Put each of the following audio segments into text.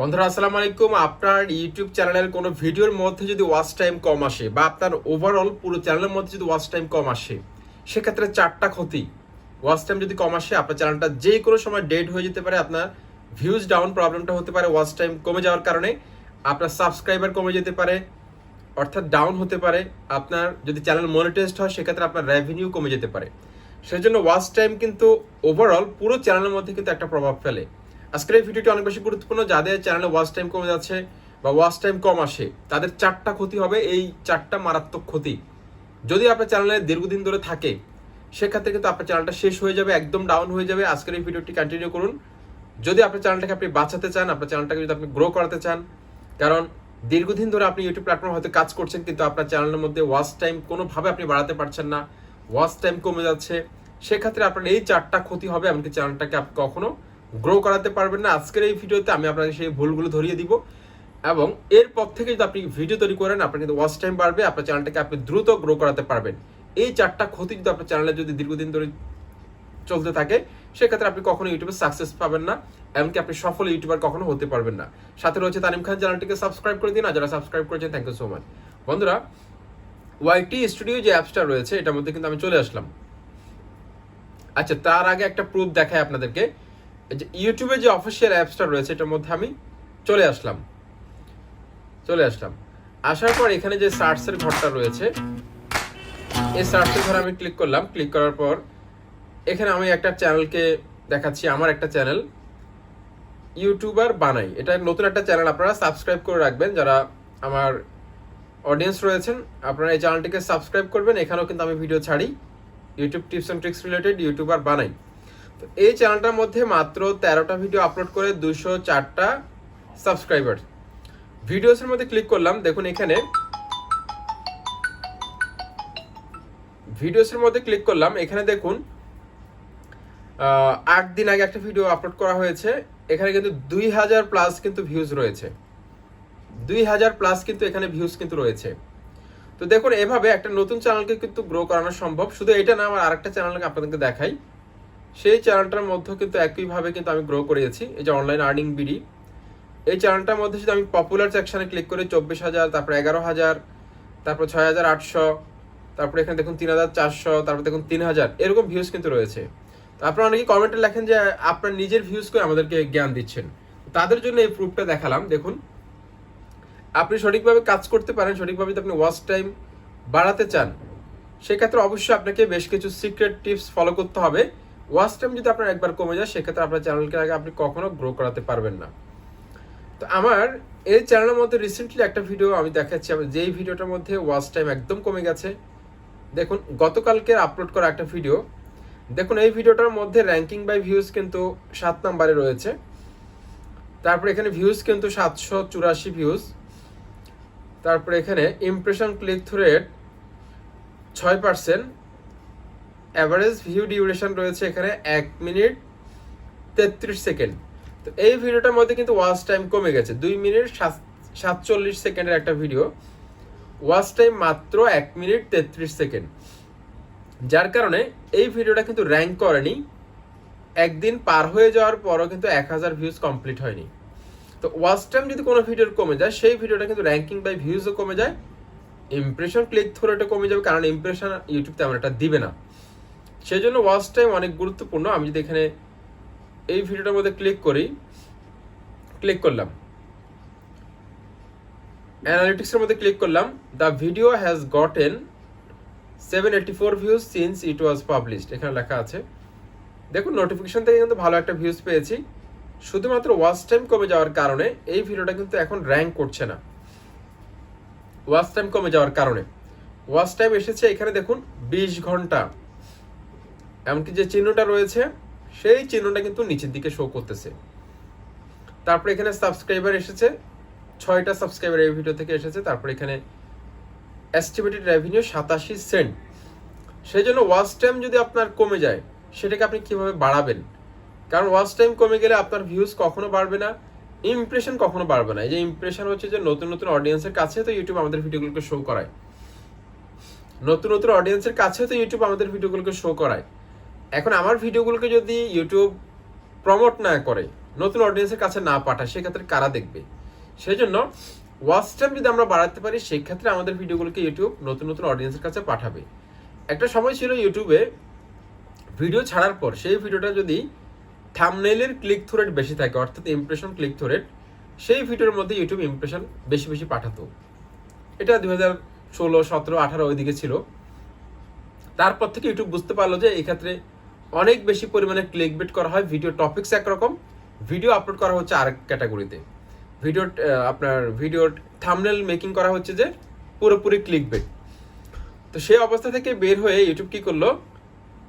বন্ধুরা, আসসালামু আলাইকুম। আপনার ইউটিউব চ্যানেলের কোনো ভিডিওর মধ্যে যদি ওয়াচ টাইম কম আসে বা আপনার ওভারঅল পুরো চ্যানেলের মধ্যে যদি ওয়াচ টাইম কম আসে, সেক্ষেত্রে চারটা ক্ষতি। ওয়াচ টাইম যদি কম আসে, আপনার চ্যানেলটা যে কোনো সময় ডেড হয়ে যেতে পারে, আপনার ভিউজ ডাউন প্রবলেমটা হতে পারে ওয়াচ টাইম কমে যাওয়ার কারণে। আপনার সাবস্ক্রাইবার কমে যেতে পারে, অর্থাৎ ডাউন হতে পারে। আপনার যদি চ্যানেল মনিটাইজড হয়, সেক্ষেত্রে আপনার রেভিনিউ কমে যেতে পারে। সেই জন্য ওয়াচ টাইম কিন্তু ওভারঅল পুরো চ্যানেলের মধ্যে কিন্তু একটা প্রভাব ফেলে। আজকের এই ভিডিওটি অনেক বেশি গুরুত্বপূর্ণ। যাদের চ্যানেলে ওয়াচ টাইম কমে যাচ্ছে বা ওয়াচ টাইম কম আসে, তাদের চারটা ক্ষতি হবে, এই চারটা মারাত্মক ক্ষতি। যদি আপনার চ্যানেলে দীর্ঘদিন ধরে থাকে, সেক্ষেত্রে কিন্তু আপনার চ্যানেলটা শেষ হয়ে যাবে, একদম ডাউন হয়ে যাবে। আজকের এই ভিডিওটি কন্টিনিউ করুন। যদি আপনার চ্যানেলটাকে আপনি বাঁচাতে চান, আপনার চ্যানেলটাকে যদি আপনি গ্রো করাতে চান, কারণ দীর্ঘদিন ধরে আপনি ইউটিউব প্ল্যাটফর্ম হয়তো কাজ করছেন, কিন্তু আপনার চ্যানেলের মধ্যে ওয়াচ টাইম কোনোভাবে আপনি বাড়াতে পারছেন না। ওয়াচ টাইম কমে যাচ্ছে। সেক্ষেত্রে আপনার এই চারটা ক্ষতি হবে, এমনকি চ্যানেলটাকে আপনি কখনো গ্রো করাতে পারবেন না। আজকের এই ভিডিওতে আমি আপনাকে সেই ভুলগুলো ধরিয়ে দিব। এবং এরপর থেকে যদি আপনি ভিডিও তৈরি করেন, আপনার কিন্তু ওয়াচ টাইম বাড়বে, আপনার চ্যানেলটাকে আপনি দ্রুত গ্রো করাতে পারবেন। এই চারটা ক্ষতি যদি আপনার চ্যানেলে যদি দীর্ঘদিন ধরে চলতে থাকে, সেক্ষেত্রে আপনি কখনো ইউটিউবে সাকসেস পাবেন না, এমনকি আপনি সফল ইউটিউবার কখনো হতে পারবেন না। সাথে রয়েছে তানিম খান চ্যানেলটিকে সাবস্ক্রাইব করে দিন, আর যারা সাবস্ক্রাইব করেছেন থ্যাংক ইউ সো মাচ বন্ধুরা ওয়াইটি স্টুডিও যে অ্যাপসটা রয়েছে, এটার মধ্যে কিন্তু আমি চলে আসলাম। আচ্ছা তার আগে একটা প্রুফ দেখায় আপনাদেরকে। যে ইউটিউবে যে অফিসিয়াল অ্যাপসটা রয়েছে, এটার মধ্যে আমি চলে আসলাম। চলে আসলাম। আসার পর এখানে যে সার্চের ঘরটা রয়েছে, এই সার্চের ঘরে আমি ক্লিক করলাম। ক্লিক করার পর এখানে আমি একটা চ্যানেলকে দেখাচ্ছি, আমার একটা চ্যানেল ইউটিউবার বানাই। এটা নতুন একটা চ্যানেল আপনারা সাবস্ক্রাইব করে রাখবেন। যারা আমার অডিয়েন্স রয়েছেন, আপনারা এই চ্যানেলটিকে সাবস্ক্রাইব করবেন। এখানেও কিন্তু আমি ভিডিও ছাড়ি। YouTube tips and tricks related YouTuber বানাই। এই চ্যানেলটার মধ্যে মাত্র তেরোটা ভিডিও আপলোড করে দুশো চারটা সাবস্ক্রাইবার ভিডিওসের মধ্যে ক্লিক করলাম, দেখুন এখানে। ভিডিওসের মধ্যে ক্লিক করলাম, এখানে দেখুন আট দিন আগে একটা ভিডিও আপলোড করা হয়েছে, এখানে কিন্তু দুই হাজার প্লাস কিন্তু ভিউজ রয়েছে। দুই হাজার প্লাস কিন্তু এখানে ভিউজ কিন্তু রয়েছে। তো দেখুন, এভাবে একটা নতুন চ্যানেলকে কিন্তু গ্রো করানো সম্ভব। শুধু এটা না, আমার আরেকটা চ্যানেলকে আপনাদেরকে দেখাই। সেই চ্যানেলটার মধ্যেও কিন্তু একইভাবে কিন্তু আমি গ্রো করিয়েছি এই যে অনলাইন আর্নিং বিডি এই চ্যানেলটার মধ্যে যদি আমি পপুলার সেকশনে ক্লিক করি চব্বিশ হাজার, তারপর এগারো হাজার, তারপর ছয় হাজার আটশো, তারপর এখানে দেখুন তিন হাজার চারশো, তারপর দেখুন তিন হাজার, এরকম ভিউজ কিন্তু রয়েছে। আপনারা অনেকেই কমেন্টে লেখেন যে আপনার নিজের ভিউজ করে আমাদেরকে জ্ঞান দিচ্ছেন। তাদের জন্য এই প্রুফটা দেখালাম, দেখুন। আপনি সঠিকভাবে কাজ করতে পারেন, সঠিকভাবে আপনি ওয়াচ টাইম বাড়াতে চান, সেক্ষেত্রে অবশ্যই আপনাকে বেশ কিছু সিক্রেট টিপস ফলো করতে হবে। ওয়াচ টাইম যদি আপনার একবার কমে যায়, সেক্ষেত্রে আপনার চ্যানেলকে আগে আপনি কখনো গ্রো করাতে পারবেন না। তো আমার এই চ্যানেলের মধ্যে রিসেন্টলি একটা ভিডিও আমি দেখাচ্ছি। আমি যেই ভিডিওটার মধ্যে ওয়াচ টাইম একদম কমে গেছে। দেখুন গতকালকে আপলোড করা একটা ভিডিও দেখুন, এই ভিডিওটার মধ্যে র্যাঙ্কিং বাই ভিউজ কিন্তু সাত নাম্বারে রয়েছে। তারপর এখানে ভিউজ কিন্তু সাতশো চুরাশি ভিউজ তারপরে এখানে ইমপ্রেশন ক্লিক থ্রু রেট ছয় পার্সেন্ট অ্যাভারেজ ভিউ ডিউরেশন রয়েছে এখানে এক মিনিট তেত্রিশ সেকেন্ড তো এই ভিডিওটার মধ্যে কিন্তু ওয়াচ টাইম কমে গেছে। দুই মিনিট সাত- সাতচল্লিশ সেকেন্ডের একটা ভিডিও ওয়াচ টাইম মাত্র এক মিনিট তেত্রিশ সেকেন্ড যার কারণে এই ভিডিওটা কিন্তু র্যাঙ্ক করেনি। একদিন পার হয়ে যাওয়ার পরও কিন্তু এক হাজার ভিউজ কমপ্লিট হয়নি। তো ওয়াচ টাইম যদি কোনো ভিডিওর কমে যায়, সেই ভিডিওটা কিন্তু র্যাঙ্কিং বাই ভিউজও কমে যায়। ইমপ্রেশন ক্লিক থ্রু এটা কমে যাবে, কারণ ইমপ্রেশন ইউটিউব তেমন একটা দিবে না। সেই জন্য ওয়াচ টাইম অনেক গুরুত্বপূর্ণ। আমি যদি এখানে এই ভিডিওটার মধ্যে ক্লিক করি ক্লিক করলাম। অ্যানালিটিক্সের মধ্যে ক্লিক করলাম। The video has gotten seven eighty four views since it was published এখানে লেখা আছে। দেখুন নোটিফিকেশন থেকে কিন্তু ভালো একটা ভিউজ পেয়েছি। শুধুমাত্র ওয়াচ টাইম কমে যাওয়ার কারণে এই ভিডিওটা কিন্তু এখন র্যাঙ্ক করছে না। ওয়াচ টাইম কমে যাওয়ার কারণে। ওয়াচ টাইম এসেছে এখানে দেখুন, বিশ ঘণ্টা। এমনকি যে চিহ্নটা রয়েছে, সেই চিহ্নটা কিন্তু নিচের দিকে শো করতেছে। তারপরে এখানে সাবস্ক্রাইবার এসেছে, ছয়টা সাবস্ক্রাইবার এই ভিডিও থেকে এসেছে, তারপরে এখানে এস্টিমেটেড রেভিনিউ সাতাশি সেন্ট সেই জন্য ওয়াচ টাইম যদি আপনার কমে যায়, সেটাকে আপনি কীভাবে বাড়াবেন? কারণ ওয়াচ টাইম কমে গেলে আপনার ভিউজ কখনো বাড়বে না ইমপ্রেশন কখনো বাড়বে না। এই যে ইমপ্রেশন হচ্ছে যে নতুন নতুন অডিয়েন্সের কাছে তো ইউটিউব আমাদের ভিডিওগুলোকে শো করায়। নতুন নতুন অডিয়েন্সের কাছে তো ইউটিউব আমাদের ভিডিওগুলোকে শো করায়। এখন আমার ভিডিওগুলোকে যদি ইউটিউব প্রমোট না করে, নতুন অডিয়েন্সের কাছে না পাঠায়, সেক্ষেত্রে কারা দেখবে? সেই জন্য ওয়াচ টাইম যদি আমরা বাড়াতে পারি, সেক্ষেত্রে আমাদের ভিডিওগুলোকে ইউটিউব নতুন নতুন অডিয়েন্সের কাছে পাঠাবে। একটা সময় ছিল ইউটিউবে ভিডিও ছাড়ার পর, সেই ভিডিওটা যদি থামনেলের ক্লিক থ্রু রেট বেশি থাকে, অর্থাৎ ইমপ্রেশন ক্লিক থ্রু রেট সেই ভিডিওর মধ্যে ইউটিউব ইমপ্রেশন বেশি বেশি পাঠাতো। এটা দুই হাজার ষোলো, সতেরো, আঠারো ওইদিকে ছিল। তারপর থেকে ইউটিউব বুঝতে পারল যে এই ক্ষেত্রে অনেক বেশি পরিমাণে ক্লিক বিট করা হয়। ভিডিও টপিক্স একরকম। ভিডিও আপলোড করা হচ্ছে আরেক ক্যাটাগরিতে ভিডিও আপনার ভিডিও থামনেল মেকিং করা হচ্ছে যে পুরোপুরি ক্লিক বিট তো সেই অবস্থা থেকে বের হয়ে ইউটিউব কি করল?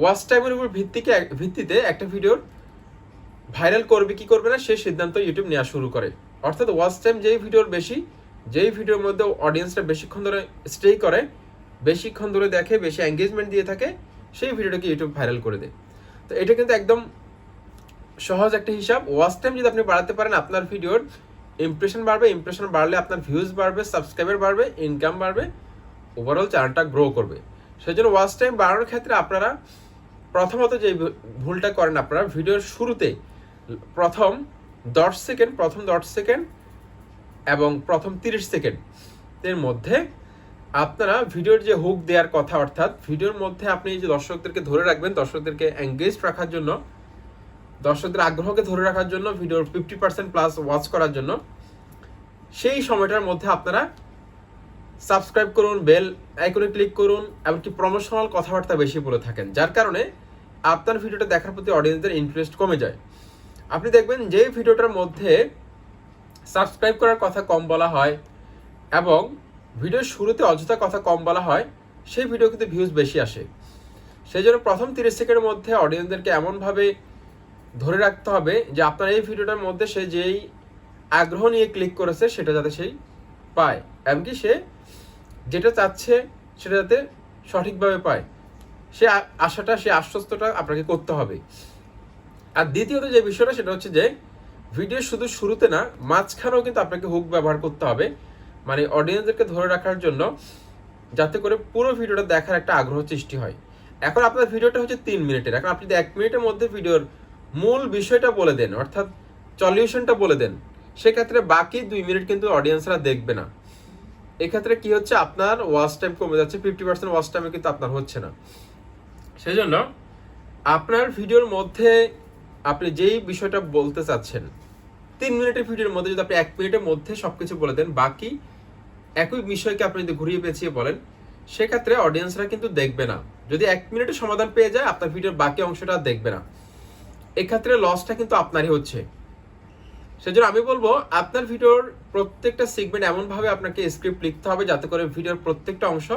ওয়াচ টাইমের উপর ভিত্তিকে, ভিত্তিতে একটা ভিডিওর ভাইরাল করবে কি করবে না সেই সিদ্ধান্ত ইউটিউব নেওয়া শুরু করে। অর্থাৎ ওয়াচ টাইম যেই ভিডিওর বেশি, যেই ভিডিওর মধ্যে অডিয়েন্সটা বেশিক্ষণ ধরে স্টে করে, বেশিক্ষণ ধরে দেখে, বেশি এঙ্গেজমেন্ট দিয়ে থাকে, সেই ভিডিওটাকে ইউটিউব ভাইরাল করে দেয়। তো এটা কিন্তু একদম সহজ একটা হিসাব। ওয়াচ টাইম যদি আপনি বাড়াতে পারেন, আপনার ভিডিওর ইমপ্রেশন বাড়বে ইমপ্রেশন বাড়লে আপনার ভিউজ বাড়বে সাবস্ক্রাইবার বাড়বে ইনকাম বাড়বে ওভারঅল চ্যানেলটা গ্রো করবে। সেই জন্য ওয়াচ টাইম বাড়ানোর ক্ষেত্রে আপনারা প্রথমত যে ভুলটা করেন আপনারা, ভিডিওর শুরুতে প্রথম দশ সেকেন্ড প্রথম দশ সেকেন্ড এবং প্রথম তিরিশ সেকেন্ড এর মধ্যে আপনারা ভিডিওর যে হুক দেওয়ার কথা, অর্থাৎ ভিডিওর মধ্যে আপনি যে দর্শকদেরকে ধরে রাখবেন, দর্শকদেরকে এঙ্গেজ রাখার জন্য, দর্শকদের আগ্রহকে ধরে রাখার জন্য, ভিডিওর ফিফটি পার্সেন্ট প্লাস ওয়াচ করার জন্য, সেই সময়টার মধ্যে আপনারা সাবস্ক্রাইব করুন বেল আইকনে ক্লিক করুন, এমনকি প্রমোশনাল কথাবার্তা বেশি বলে থাকেন, যার কারণে আপনার ভিডিওটা দেখার প্রতি অডিয়েন্সদের ইন্টারেস্ট কমে যায়। আপনি দেখবেন যে ভিডিওটার মধ্যে সাবস্ক্রাইব করার কথা কম বলা হয় এবং ভিডিওর শুরুতে অযথা কথা কম বলা হয়, সেই ভিডিও কিন্তু ভিউজ বেশি আসে। সেই জন্য প্রথম তিরিশ সেকেন্ডের মধ্যে অডিয়েন্সদেরকে এমনভাবে ধরে রাখতে হবে যে আপনার এই ভিডিওটার মধ্যে সে যেই আগ্রহ নিয়ে ক্লিক করেছে, সেটা যাতে সেই পায়, এমনকি সে যেটা চাচ্ছে, সেটা যাতে সঠিকভাবে পায়। সে আশাটা, সে আশ্বস্তটা আপনাকে করতে হবে। আর দ্বিতীয়ত যে বিষয়টা, সেটা হচ্ছে যে ভিডিও শুধু শুরুতে না, মাঝখানেও কিন্তু আপনাকে হুক ব্যবহার করতে হবে। মানে অডিয়েন্সদেরকে ধরে রাখার জন্য যাতে করে পুরো ভিডিওটা দেখার একটা আগ্রহ সৃষ্টি হয়। এখন আপনার ভিডিওটা হচ্ছে তিন মিনিটের। এখন আপনি যদি এক মিনিটের মধ্যে ভিডিওর মূল বিষয়টা বলে দেন, অর্থাৎ সলিউশনটা বলে দেন, সেক্ষেত্রে বাকি দুই মিনিট কিন্তু অডিয়েন্সরা দেখবে না। এক্ষেত্রে কি হচ্ছে? আপনার ওয়াচ টাইম কমে যাচ্ছে ফিফটি পার্সেন্ট ওয়াচ টাইমে কিন্তু আপনার হচ্ছে না। সেই জন্য আপনার ভিডিওর মধ্যে আপনি যেই বিষয়টা বলতে চাচ্ছেন, তিন মিনিটের ভিডিওর মধ্যে যদি আপনি এক মিনিটের মধ্যে সবকিছু বলে দেন, বাকি একই বিষয়কে আপনি যদি ঘুরিয়ে পেঁচিয়ে বলেন, সেক্ষেত্রে অডিয়েন্সরা কিন্তু দেখবে না। যদি এক মিনিটে সমাধান পেয়ে যায়, আপনার ভিডিওর বাকি অংশটা দেখবে না। এক্ষেত্রে লসটা কিন্তু আপনারই হচ্ছে। সেজন্য আমি বলব, আপনার ভিডিওর প্রত্যেকটা সেগমেন্ট এমনভাবে আপনাকে স্ক্রিপ্ট লিখতে হবে যাতে করে ভিডিওর প্রত্যেকটা অংশ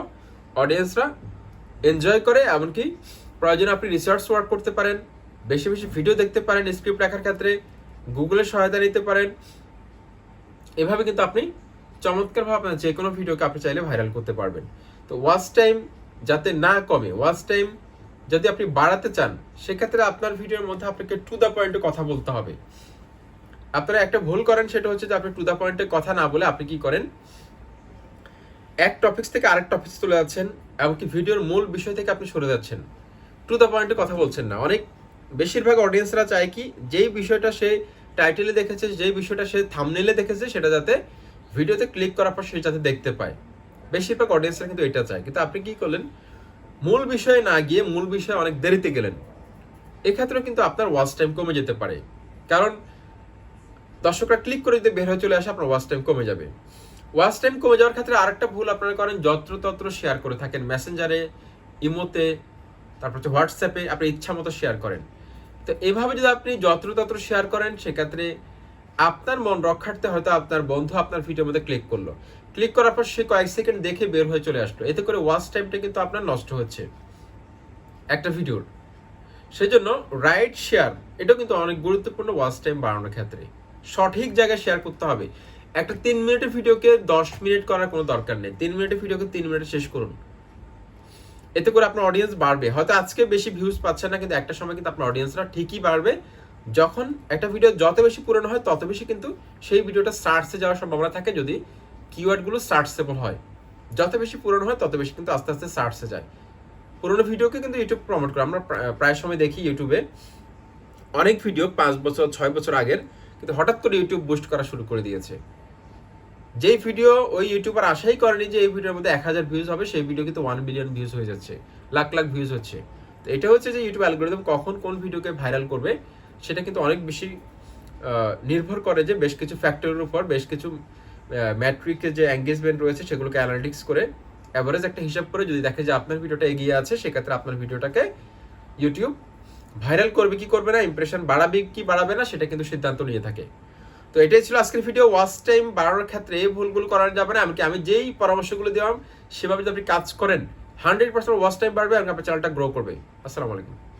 অডিয়েন্সরা এনজয় করে, এমনকি প্রয়োজনে আপনি রিসার্চ ওয়ার্ক করতে পারেন, বেশি বেশি ভিডিও দেখতে পারেন স্ক্রিপ্ট রাখার ক্ষেত্রে গুগলের সহায়তা নিতে পারেন। এভাবে কিন্তু আপনি চমৎকারভাবে আপনার যে কোনো ভিডিওকে আপনি চাইলে ভাইরাল করতে পারবেন। তো ওয়াচ টাইম যাতে না কমে ওয়াচ টাইম যদি আপনি বাড়াতে চান, সেক্ষেত্রে আপনার ভিডিওর মধ্যে আপনাকে টু দ্য পয়েন্টে কথা বলতে হবে। আপনারা একটা ভুল করেন, সেটা হচ্ছে যে আপনি টু দ্য পয়েন্টে কথা না বলে আপনি কি করেন? এক টপিক্স থেকে আরেক টপিক্স চলে যাচ্ছেন, এমনকি ভিডিওর মূল বিষয় থেকে আপনি সরে যাচ্ছেন। টু দ্য পয়েন্টে কথা বলছেন না। অনেক বেশিরভাগ অডিয়েন্সরা চায় কি, যেই বিষয়টা সে টাইটেলে দেখেছে, যেই বিষয়টা সে থামনেলে দেখেছে, সেটা যাতে ভিডিওতে ক্লিক করার পর সে যাতে দেখতে পায়। বেশিরভাগ অডিয়েন্সরা কিন্তু এটা চায়। কিন্তু আপনি কি করলেন? মূল বিষয়ে না গিয়ে মূল বিষয়ে অনেক দেরিতে গেলেন। এক্ষেত্রেও কিন্তু আপনার ওয়াচ টাইম কমে যেতে পারে। কারণ দর্শকরা ক্লিক করে যদি বের হয়ে চলে আসে, আপনার ওয়াচ টাইম কমে যাবে। ওয়াচ টাইম কমে যাওয়ার ক্ষেত্রে আরেকটা ভুল আপনারা করেন। যত্রতত্র শেয়ার করে থাকেন। মেসেঞ্জারে ইমোতে তারপর হচ্ছে হোয়াটসঅ্যাপে আপনি ইচ্ছা মতো শেয়ার করেন। তো এভাবে যদি আপনি যত্রতত্র শেয়ার করেন, সেক্ষেত্রে আপনার মন রক্ষার্থে হয়তো আপনার বন্ধু আপনার ভিডিওর মধ্যে ক্লিক করল। ক্লিক করার পর সে কয়েক সেকেন্ড দেখে বের হয়ে চলে আসলো। এতে করে ওয়াচ টাইমটা কিন্তু আপনার নষ্ট হচ্ছে। একটা ভিডিওর সেই জন্য রাইট শেয়ার এটাও কিন্তু অনেক গুরুত্বপূর্ণ ওয়াচ টাইম বাড়ানোর ক্ষেত্রে। সঠিক জায়গায় শেয়ার করতে হবে। একটা তিন মিনিটের ভিডিওকে দশ মিনিট করার কোনো দরকার নেই। তিন মিনিটের ভিডিওকে তিন মিনিটে শেষ করুন। এতে করে আপনার অডিয়েন্স বাড়বে। হয়তো আজকে বেশি ভিউজ পাচ্ছে না, কিন্তু একটা সময় কিন্তু আপনার অডিয়েন্সরা ঠিকই বাড়বে। যখন একটা ভিডিও যত বেশি পুরনো হয়, তত বেশি কিন্তু সেই ভিডিওটা সার্চে যাওয়ার সম্ভাবনা থাকে যদি কিওয়ার্ডগুলো সার্চেবল হয়। যত বেশি পুরনো হয়, তত বেশি কিন্তু আস্তে আস্তে সার্চে যায়। পুরোনো ভিডিওকে কিন্তু ইউটিউব প্রমোট করে। আমরা প্রায়- সময় দেখি ইউটিউবে অনেক ভিডিও পাঁচ বছর, ছয় বছর আগের কিন্তু হঠাৎ করে ইউটিউব বুস্ট করা শুরু করে দিয়েছে। যেই ভিডিও ওই ইউটিউবার আশাই করেনি যে এই ভিডিওর মধ্যে এক হাজার ভিউজ হবে, সেই ভিডিও কিন্তু ওয়ান মিলিয়ন ভিউজ হয়ে যাচ্ছে। লাখ লাখ ভিউজ হচ্ছে। তো এটা হচ্ছে যে ইউটিউব অ্যালগোরিদম কখন কোন ভিডিওকে ভাইরাল করবে সেটা কিন্তু অনেক বেশি নির্ভর করে যে বেশ কিছু ফ্যাক্টরের উপর, বেশ কিছু ম্যাট্রিকের যে এঙ্গেজমেন্ট রয়েছে সেগুলোকে অ্যানালিটিক্স করে অ্যাভারেজ একটা হিসাব করে যদি দেখে যে আপনার ভিডিওটা এগিয়ে আছে, সেক্ষেত্রে আপনার ভিডিওটাকে ইউটিউব ভাইরাল করবে, কি করবে না ইমপ্রেশন বাড়াবে, কি বাড়াবে না, সেটা কিন্তু সিদ্ধান্ত নিয়ে থাকে। তো এটাই ছিল আজকের ভিডিও ওয়াচ টাইম বাড়ানোর ক্ষেত্রে এই ভুলগুলো করা যাবে না, এমনকি আমি যেই পরামর্শগুলো দিলাম, সেভাবে যদি আপনি কাজ করেন হান্ড্রেড পার্সেন্ট ওয়াচ টাইম বাড়বে আপনার চ্যানেলটা গ্রো করবে। আসসালামু আলাইকুম।